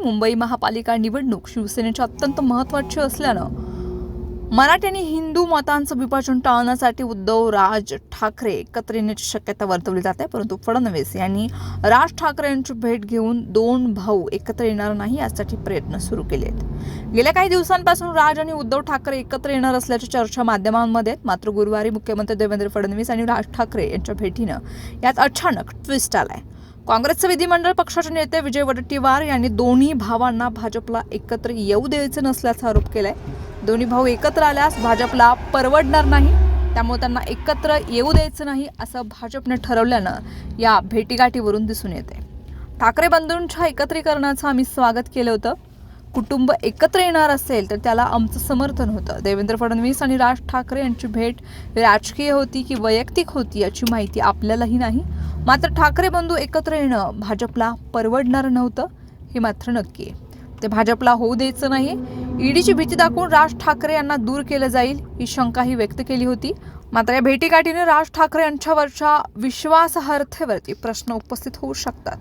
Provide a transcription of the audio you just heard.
मुंबई महापालिका निवडणूक शिवसेनेच्या अत्यंत महत्त्वाची असल्यानं मराठी आणि हिंदू मतांचं विभाजन टाळण्यासाठी उद्धव राज ठाकरे एकत्र येण्याची शक्यता वर्तवली जाते. परंतु फडणवीस यांनी राज ठाकरे यांची भेट घेऊन दोन भाऊ एकत्र येणार नाही यासाठी प्रयत्न सुरू केले आहेत गेल्या काही दिवसांपासून राज आणि उद्धव ठाकरे एकत्र येणार असल्याची चर्चा माध्यमांमध्ये मात्र गुरुवारी मुख्यमंत्री देवेंद्र फडणवीस आणि राज ठाकरे यांच्या भेटीनं यात अचानक ट्विस्ट आलाय. काँग्रेसचे विधिमंडळ पक्षाचे नेते विजय वडेट्टीवार यांनी दोन्ही भावांना भाजपला एकत्र येऊ द्यायचं नसल्याचा आरोप केलाय. दोन्ही भाऊ एकत्र आल्यास भाजपला परवडणार नाही त्यामुळे त्यांना एकत्र येऊ द्यायचं नाही असं भाजपने ठरवल्यानं या भेटीगाठीवरून दिसून येते. ठाकरे बंधूंच्या एकत्रीकरणाचं आम्ही स्वागत केलं होतं. कुटुंब एकत्र येणार असेल तर त्याला आमचं समर्थन होतं. देवेंद्र फडणवीस आणि राज ठाकरे यांची भेट राजकीय होती की वैयक्तिक होती याची माहिती आपल्यालाही नाही. मात्र ठाकरे बंधू एकत्र येणं भाजपला परवडणार नव्हतं हे मात्र नक्की आहे. ते भाजपला होऊ द्यायचं नाही. ईडीची भीती दाखवून राज ठाकरे यांना दूर केलं जाईल ही शंकाही व्यक्त केली होती. मात्र या भेटीगाठीने राज ठाकरे यांच्यावरच्या विश्वासार्हतेवरती प्रश्न उपस्थित होऊ शकतात.